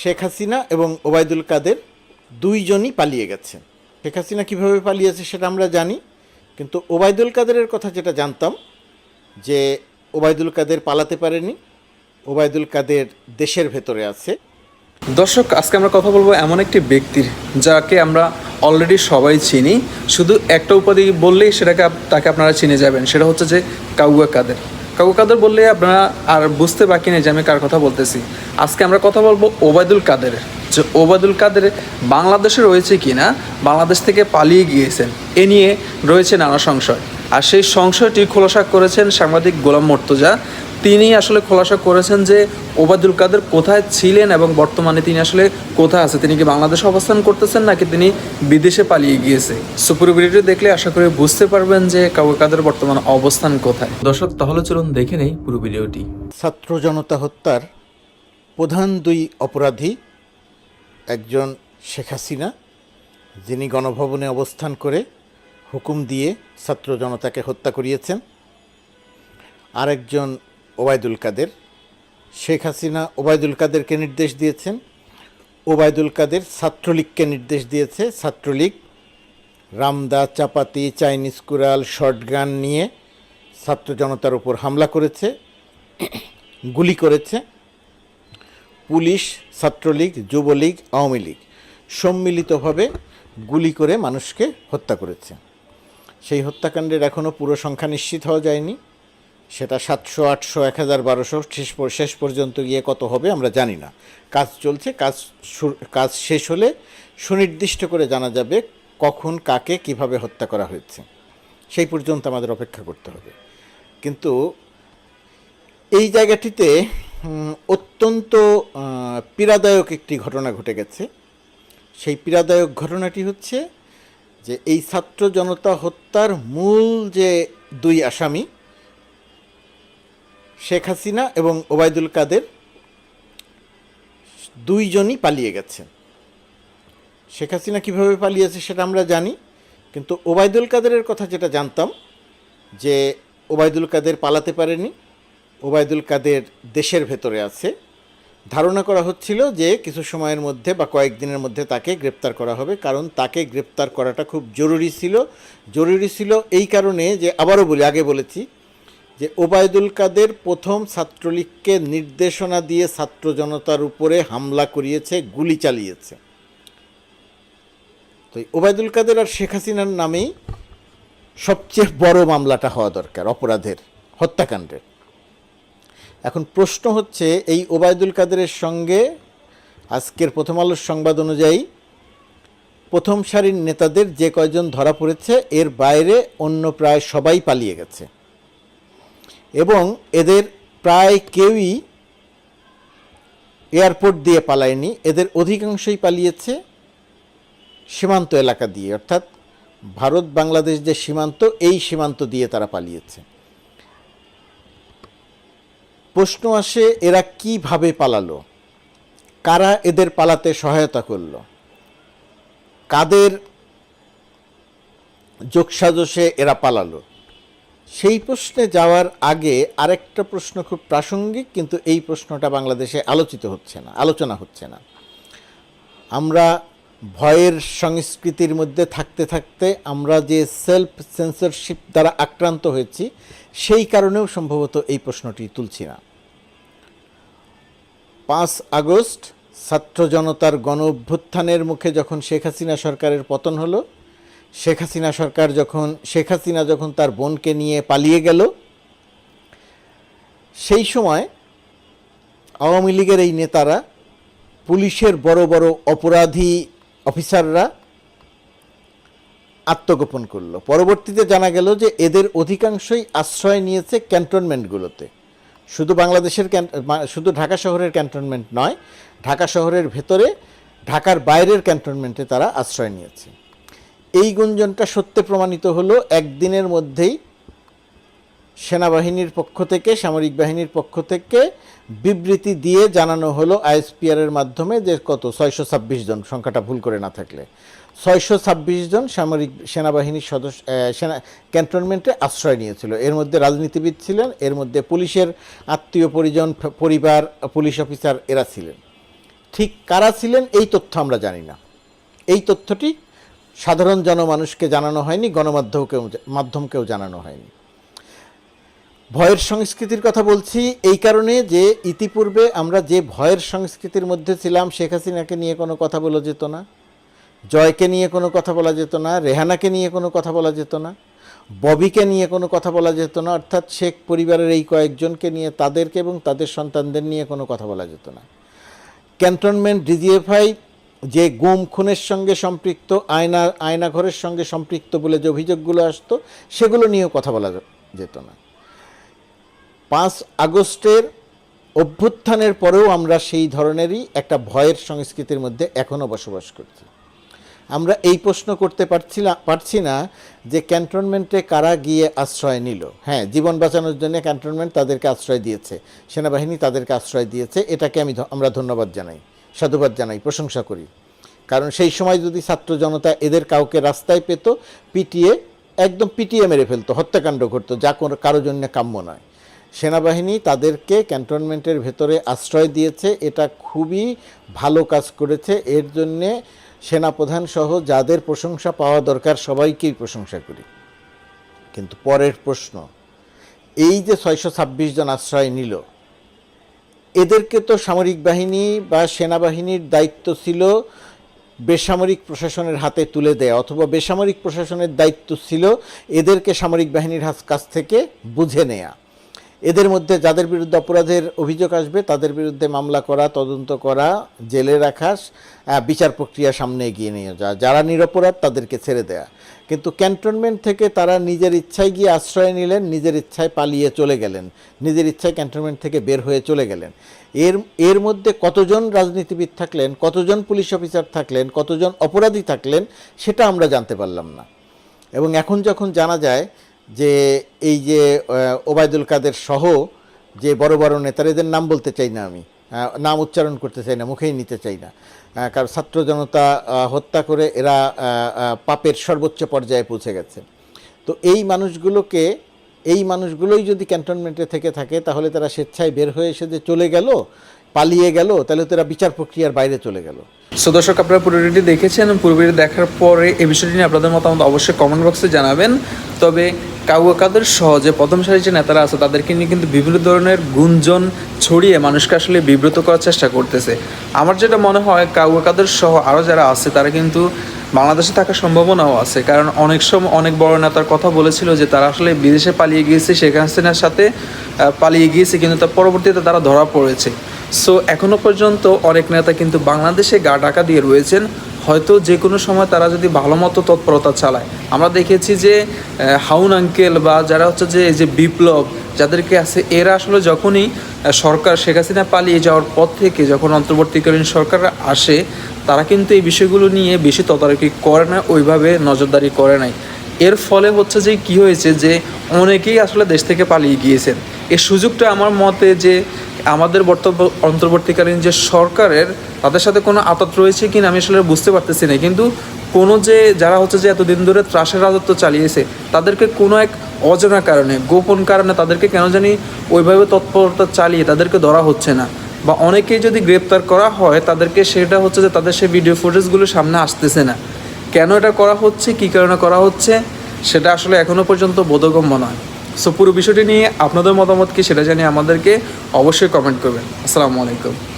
শেখ হাসিনা এবং ওবায়দুল কাদের দুইজনই পালিয়ে গেছে। শেখ হাসিনা কীভাবে পালিয়েছে সেটা আমরা জানি, কিন্তু ওবায়দুল কাদেরের কথা যেটা জানতাম, যে ওবায়দুল কাদের পালাতে পারেনি, ওবায়দুল কাদের দেশের ভেতরে আছে। দর্শক, আজকে আমরা কথা বলব এমন একটি ব্যক্তির, যাকে আমরা অলরেডি সবাই চিনি। শুধু একটা উপাধি বললেই সেটাকে তাকে আপনারা চিনে যাবেন, সেটা হচ্ছে যে কাউয়া কাদের। কাউয়া কাদের বললে আপনারা আর বুঝতে বাকি নেই যে আমি কার কথা বলতেছি। আজকে আমরা কথা বলব ওবায়দুল কাদের। যে ওবায়দুল কাদের বাংলাদেশে রয়েছে কি না বাংলাদেশ থেকে পালিয়ে গিয়েছেন, এ নিয়ে রয়েছে নানা সংশয়। আর সেই সংশয়টি খোলাসা করেছেন সাংবাদিক গোলাম মর্তজা। তিনি আসলে খোলাসা করেছেন যে ওবায়দুল কাদের কোথায় ছিলেন এবং বর্তমানে তিনি আসলে কোথায় আছে? তিনি কি বাংলাদেশে অবস্থান করতেছেন নাকি তিনি বিদেশে পালিয়ে গিয়েছে? সুপুর ভিডিওটি দেখলে আশা করি বুঝতে পারবেন যে কাউকে কাদের বর্তমান অবস্থান কোথায়। দর্শক, তাহলে চলুন দেখে নেই পুরো ভিডিওটি। ছাত্র জনতা হত্যার প্রধান দুই অপরাধী একজন শেখ হাসিনা, যিনি গণভবনে অবস্থান করে হুকুম দিয়ে ছাত্র জনতাকে হত্যা করিয়েছেন। আরেকজন ওবায়দুল কাদের, শেখ হাসিনা ওবায়দুল কাদেরকে নির্দেশ দিয়েছেন। ওবায়দুল কাদের ছাত্রলীগকে নির্দেশ দিয়েছে। ছাত্রলীগ রামদা, চাপাতি, চাইনিজ কুড়াল শর্টগান নিয়ে ছাত্র জনতার উপর হামলা করেছে, গুলি করেছে। পুলিশ, ছাত্রলীগ, যুবলীগ, আওয়ামী লীগ সম্মিলিতভাবে গুলি করে মানুষকে হত্যা করেছে। সেই হত্যাকাণ্ডের এখনও পুরো সংখ্যা নিশ্চিত হওয়া যায়নি। সেটা সাতশো, আটশো, এক হাজার, বারোশো শেষ শেষ পর্যন্ত গিয়ে কত হবে আমরা জানি না। কাজ চলছে, কাজ কাজ শেষ হলে সুনির্দিষ্ট করে জানা যাবে কখন, কাকে, কীভাবে হত্যা করা হয়েছে। সেই পর্যন্ত আমাদের অপেক্ষা করতে হবে। কিন্তু এই জায়গাটিতে অত্যন্ত পীড়াদায়ক একটি ঘটনা ঘটে গেছে। সেই পীড়াদায়ক ঘটনাটি হচ্ছে যে এই ছাত্র জনতা হত্যার মূল যে দুই আসামি, শেখ হাসিনা এবং ওবায়দুল কাদের, দুইজনই পালিয়ে গেছে। শেখ হাসিনা কীভাবে পালিয়েছে সেটা আমরা জানি, কিন্তু ওবায়দুল কাদেরের কথা যেটা জানতাম, যে ওবায়দুল কাদের পালাতে পারেনি, ওবায়দুল কাদের দেশের ভেতরে আছে ধারণা করা হচ্ছিল যে কিছু সময়ের মধ্যে বা কয়েকদিনের মধ্যে তাকে গ্রেপ্তার করা হবে, কারণ তাকে গ্রেপ্তার করাটা খুব জরুরি ছিল। জরুরি ছিল এই কারণে যে, আবারও বলি, আগে বলেছি যে, ওবায়দুল কাদের প্রথম ছাত্রলীগকে নির্দেশনা দিয়ে ছাত্র জনতার উপরে হামলা করিয়েছে, গুলি চালিয়েছে। তো ওবায়দুল কাদের আর শেখ হাসিনার নামেই সবচেয়ে বড় মামলাটা হওয়া দরকার, অপরাধের হত্যাকাণ্ডের। এখন প্রশ্ন হচ্ছে, এই ওবায়দুল কাদেরের সঙ্গে আজকের প্রথম আলোর সংবাদ অনুযায়ী প্রথম সারির নেতাদের যে কয়জন ধরা পড়েছে, এর বাইরে অন্য প্রায় সবাই পালিয়ে গেছে। এবং এদের প্রায় কেউই এয়ারপোর্ট দিয়ে পালায়নি, এদের অধিকাংশই পালিয়েছে সীমান্ত এলাকা দিয়ে। অর্থাৎ ভারত বাংলাদেশ যে সীমান্ত, এই সীমান্ত দিয়ে তারা পালিয়েছে। প্রশ্ন আসে, এরা কীভাবে পালালো? কারা এদের পালাতে সহায়তা করল? কাদের যোগসাজশে এরা পালালো? সেই প্রশ্নে যাওয়ার আগে আরেকটা প্রশ্ন খুব প্রাসঙ্গিক, কিন্তু এই প্রশ্নটা বাংলাদেশে আলোচিত হচ্ছে না, আলোচনা হচ্ছে না। আমরা ভয়ের সংস্কৃতির মধ্যে থাকতে থাকতে আমরা যে সেলফ সেন্সরশিপ দ্বারা আক্রান্ত হয়েছি, সেই কারণেও সম্ভবত এই প্রশ্নটি তুলছি না। পাঁচ আগস্ট, ছাত্র জনতার গণ অভ্যুত্থানের মুখে যখন শেখ হাসিনা সরকারের পতন হলো, শেখ হাসিনা সরকার যখন, শেখ হাসিনা যখন তার বোনকে নিয়ে পালিয়ে গেল, সেই সময় আওয়ামী লীগের এই নেতারা পুলিশের বড় বড় অপরাধী অফিসাররা আত্মগোপন করল। পরবর্তীতে জানা গেল যে এদের অধিকাংশই আশ্রয় নিয়েছে ক্যান্টনমেন্টগুলোতে। শুধু বাংলাদেশের শুধু ঢাকা শহরের ক্যান্টনমেন্ট নয়, ঢাকা শহরের ভেতরে, ঢাকার বাইরের ক্যান্টনমেন্টে তারা আশ্রয় নিয়েছে। এই গুঞ্জনটা সত্যে প্রমাণিত হলো, একদিনের মধ্যেই সেনাবাহিনীর পক্ষ থেকে, সামরিক বাহিনীর পক্ষ থেকে বিবৃতি দিয়ে জানানো হলো আইএসপিআর এর মাধ্যমে যে কত, ছয়শো ছাব্বিশ জন, সংখ্যাটা ভুল করে না থাকলে। ছয়শো ছাব্বিশ জন সামরিক সেনাবাহিনীর সদস্য সেনা ক্যান্টনমেন্টে আশ্রয় নিয়েছিল। এর মধ্যে রাজনীতিবিদ ছিলেন, এর মধ্যে পুলিশের আত্মীয় পরিজন, পরিবার, পুলিশ অফিসার এরা ছিলেন। ঠিক কারা ছিলেন, এই তথ্য আমরা জানি না। এই তথ্যটি সাধারণ জনমানুষকে জানানো হয়নি, গণমাধ্যমকেও, মাধ্যমকেও জানানো হয়নি। ভয়ের সংস্কৃতির কথা বলছি, এই কারণে যে ইতিপূর্বে আমরা যে ভয়ের সংস্কৃতির মধ্যে ছিলাম, শেখ হাসিনাকে নিয়ে কোনো কথা বলা যেত না, জয়কে নিয়ে কোনো কথা বলা যেত না, রেহানাকে নিয়ে কোনো কথা বলা যেত না, ববিকে নিয়ে কোনো কথা বলা যেত না, অর্থাৎ শেখ পরিবারের এই কয়েকজনকে নিয়ে তাদেরকে এবং তাদের সন্তানদের নিয়ে কোনো কথা বলা যেত না। ক্যান্টনমেন্ট ডিজিএফআই যে গুম খুনের সঙ্গে সম্পৃক্ত, আয়না, আয়নাঘরের সঙ্গে সম্পৃক্ত বলে যে অভিযোগগুলো আসতো, সেগুলো নিয়েও কথা বলা যেত না। পাঁচ আগস্টের অভ্যুত্থানের পরেও আমরা সেই ধরনেরই একটা ভয়ের সংস্কৃতির মধ্যে এখনও বসবাস করছি। আমরা এই প্রশ্ন করতে পারছি না পারছি না যে ক্যান্টনমেন্টে কারা গিয়ে আশ্রয় নিল। হ্যাঁ জীবন বাঁচানোর জন্য ক্যান্টনমেন্ট তাদেরকে আশ্রয় দিয়েছে, সেনাবাহিনী তাদেরকে আশ্রয় দিয়েছে, এটাকে আমি আমরা ধন্যবাদ জানাই, সাধুবাদ জানাই, প্রশংসা করি। কারণ সেই সময় যদি ছাত্র জনতা এদের কাউকে রাস্তায় পেত, পিটিয়ে, একদম পিটিয়ে মেরে ফেলতো, হত্যাকাণ্ড করতো যা কোনো কারও জন্য কাম্য নয়। সেনাবাহিনী তাদেরকে ক্যান্টনমেন্টের ভেতরে আশ্রয় দিয়েছে। এটা খুবই ভালো কাজ করেছে। এর জন্যে সেনাপ্রধান সহ যাদের প্রশংসা পাওয়া দরকার, সবাইকেই প্রশংসা করি। কিন্তু পরের প্রশ্ন, এই যে ছয়শো ছাব্বিশ জন আশ্রয় নিল, এদেরকে তো সামরিক বাহিনী বা সেনাবাহিনীর দায়িত্ব ছিল বেসামরিক প্রশাসনের হাতে তুলে দেয়া, অথবা বেসামরিক প্রশাসনের দায়িত্ব ছিল এদেরকে সামরিক বাহিনীর কাছ থেকে বুঝে নেয়া। এদের মধ্যে যাদের বিরুদ্ধে অপরাধের অভিযোগ আসবে, তাদের বিরুদ্ধে মামলা করা, তদন্ত করা, জেলে রাখা বিচার প্রক্রিয়া সামনে এগিয়ে নিয়ে যাওয়া। যারা নিরপরাধ, তাদেরকে ছেড়ে দেয়া। কিন্তু ক্যান্টনমেন্ট থেকে তারা নিজের ইচ্ছায় গিয়ে আশ্রয় নিলেন, নিজের ইচ্ছায় পালিয়ে চলে গেলেন। নিজের ইচ্ছায় ক্যান্টনমেন্ট থেকে বের হয়ে চলে গেলেন। এর এর মধ্যে কতজন রাজনীতিবিদ থাকলেন, কতজন পুলিশ অফিসার থাকলেন, কতজন অপরাধী থাকলেন, সেটা আমরা জানতে পারলাম না। এবং এখন যখন জানা যায় যে এই যে ওবায়দুল কাদের সহ যে বড় বড় নেতারা, এদের নাম বলতে চাই না আমি। নাম উচ্চারণ করতে চাই না, মুখেই নিতে চাই না। কারণ ছাত্র জনতা হত্যা করে এরা পাপের সর্বোচ্চ পর্যায়ে পৌঁছে গেছে তো এই মানুষগুলোকে, এই মানুষগুলোই যদি ক্যান্টনমেন্টে থেকে থাকে, তাহলে তারা স্বেচ্ছায় বের হয়ে এসে যে চলে গেল, পালিয়ে গেল, তাহলে তারা বিচার প্রক্রিয়ার বাইরে চলে গেল। সো দর্শক, আপনারা পুরোটি দেখেছেন পুরোপুরি দেখার পরে এই বিষয়টি নিয়ে আপনাদের মতামত অবশ্যই কমেন্ট বক্সে জানাবেন। তবে কাউকাদের সহ যে প্রথম সারির যে নেতারা আছে, তাদেরকে নিয়ে কিন্তু বিভিন্ন ধরনের গুঞ্জন ছড়িয়ে মানুষকে আসলে বিব্রত করার চেষ্টা করতেছে। আমার যেটা মনে হয় কাউকাদের সহ আরও যারা আছে, তারা কিন্তু বাংলাদেশে থাকার সম্ভাবনাও আছে। কারণ অনেক সময় অনেক বড় নেতার কথা বলেছিল যে তারা আসলে বিদেশে পালিয়ে গিয়েছে, শেখ হাসিনার সাথে পালিয়ে গিয়েছে, কিন্তু তার পরবর্তীতে তারা ধরা পড়েছে। সো এখনও পর্যন্ত অনেক নেতা কিন্তু বাংলাদেশে গা ডাকা দিয়ে রয়েছেন। হয়তো যে কোনো সময় তারা যদি ভালো মতো তৎপরতা চালায়। আমরা দেখেছি যে হাউন আঙ্কেল বা যারা হচ্ছে যে, এই যে বিপ্লব, যাদেরকে আছে, এরা আসলে যখনই সরকার শেখ হাসিনা পালিয়ে যাওয়ার পর থেকে যখন অন্তর্বর্তীকালীন সরকার আসে, তারা কিন্তু এই বিষয়গুলো নিয়ে বেশি তদারকি করে না, ওইভাবে নজরদারি করে নাই। এর ফলে হচ্ছে যে, কি হয়েছে যে, অনেকেই আসলে দেশ থেকে পালিয়ে গিয়েছেন। এই সুযোগটা আমার মতে যে, আমাদের বর্তমান অন্তর্বর্তীকালীন যে সরকারের তাদের সাথে কোনো আতত রয়েছে কিনা আমি আসলে বুঝতে পারতেছি না। কিন্তু কোনো যে, যারা হচ্ছে যে এতদিন ধরে ত্রাসের রাজত্ব চালিয়েছে, তাদেরকে কোনো এক অজানা কারণে, গোপন কারণে তাদেরকে কেন জানি ওইভাবে তৎপরতা চালিয়ে তাদেরকে ধরা হচ্ছে না। বা অনেকেই যদি গ্রেপ্তার করা হয়, তাদেরকে সেটা হচ্ছে যে তাদের সেই ভিডিও ফুটেজগুলো সামনে আসতেছে না। কেন এটা করা হচ্ছে, কী কারণে করা হচ্ছে, সেটা আসলে এখনও পর্যন্ত বোধগম্য নয়। সো পুরো বিষয়টি নিয়ে আপনাদের মতামত কি সেটা জানিয়ে আমাদেরকে অবশ্যই কমেন্ট করবেন। আসসালামু আলাইকুম।